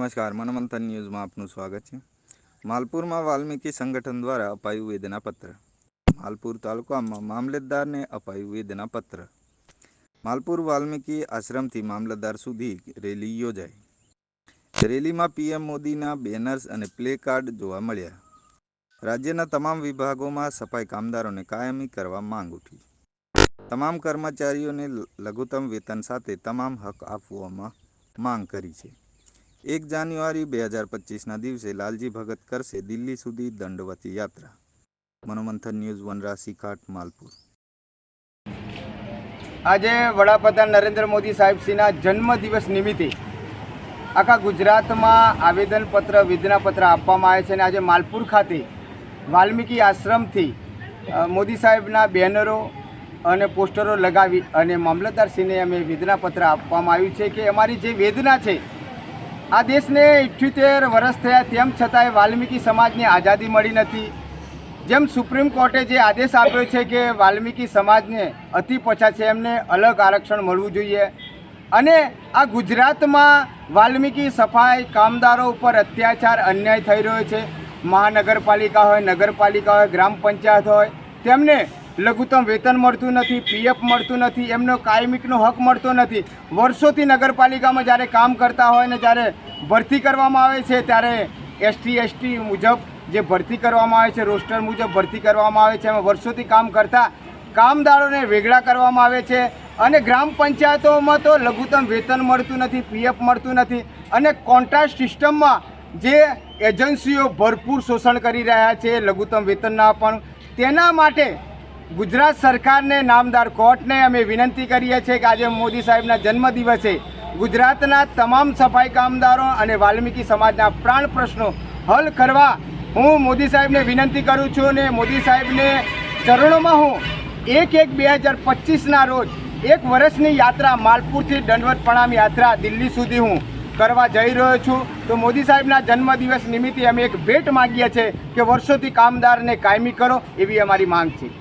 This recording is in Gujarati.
નમસ્કાર, મનમંથન ન્યૂઝમાં આપનું સ્વાગત છે. માલપુરમાં વાલ્મીકી સંગઠન દ્વારા અપાયું વેદનાપત્ર. માલપુર તાલુકામાં મામલતદારને અપાયું વેદનાપત્ર. માલપુર વાલ્મીકી આશ્રમથી મામલતદાર સુધી રેલી યોજાઈ. રેલીમાં પીએમ મોદીના બેનર્સ અને પ્લે કાર્ડ જોવા મળ્યા. રાજ્યના તમામ વિભાગોમાં સફાઈ કામદારોને કાયમી કરવા માંગ ઉઠી. તમામ કર્મચારીઓને લઘુત્તમ વેતન સાથે તમામ હક આપવામાં માંગ કરી છે. એક જાન્યુઆરી બે હજાર પચીસના દિવસે લાલજી ભગત કરશે દિલ્હી સુધી દંડવતી યાત્રા. મનોમંથન ન્યૂઝ વનરાસી ઘાટ માલપુર. આજે વડાપ્રધાન નરેન્દ્ર મોદી સાહેબશ્રીના જન્મદિવસ નિમિત્તે આખા ગુજરાતમાં આવેદનપત્ર વેદનાપત્ર આપવામાં આવે છે અને આજે માલપુર ખાતે વાલ્મીકી આશ્રમથી મોદી સાહેબના બેનરો અને પોસ્ટરો લગાવી અને મામલતદારશ્રીને અમે વેદનાપત્ર આપવામાં આવ્યું છે કે અમારી જે વેદના છે આ દેશને ઇઠ્યોતેર વર્ષ થયા તેમ છતાંય વાલ્મીકી સમાજને આઝાદી મળી નથી. જેમ સુપ્રીમ કોર્ટે જે આદેશ આપ્યો છે કે વાલ્મીકી સમાજને અતિ પછા છે, એમને અલગ આરક્ષણ મળવું જોઈએ. અને આ ગુજરાતમાં વાલ્મીકી સફાઈ કામદારો ઉપર અત્યાચાર, અન્યાય થઈ રહ્યો છે. મહાનગરપાલિકા હોય, નગરપાલિકા હોય, ગ્રામ પંચાયત હોય, તેમને લઘુત્તમ વેતન મળતું નથી પીએફ મળતું નથી, એમનો કાયમિકનો હક મળતો નથી. વર્ષોથી નગરપાલિકામાં જ્યારે કામ કરતા હોય ને જ્યારે ભરતી કરવામાં આવે છે, ત્યારે એસટી એસટી મુજબ જે ભરતી કરવામાં આવે છે, રોસ્ટર મુજબ ભરતી કરવામાં આવે છે, એમાં વર્ષોથી કામ કરતા કામદારોને વેગળા કરવામાં આવે છે. અને ગ્રામ પંચાયતોમાં તો લઘુત્તમ વેતન મળતું નથી પીએફ મળતું નથી. અને કોન્ટ્રાક્ટ સિસ્ટમમાં જે એજન્સીઓ ભરપૂર શોષણ કરી રહ્યા છે, લઘુત્તમ વેતન ના આપવાનું તેના માટે ગુજરાત સરકારને, નામદાર કોર્ટને અમે વિનંતી કરીએ છીએ કે આજે મોદી સાહેબના જન્મદિવસે ગુજરાતના તમામ સફાઈ કામદારો અને વાલ્મીકી સમાજના પ્રાણ પ્રશ્નો હલ કરવા હું મોદી સાહેબને વિનંતી કરું છું અને મોદી સાહેબને ચરણોમાં હું એક એક બે હજાર પચીસના રોજ એક વર્ષની યાત્રા માલપુરથી દંડવત પ્રણામ યાત્રા દિલ્હી સુધી હું કરવા જઈ રહ્યો છું. તો મોદી સાહેબના જન્મદિવસ નિમિત્તે અમે એક ભેટ માગીએ છીએ કે વર્ષોથી કામદારને કાયમી કરો એવી અમારી માંગ છે.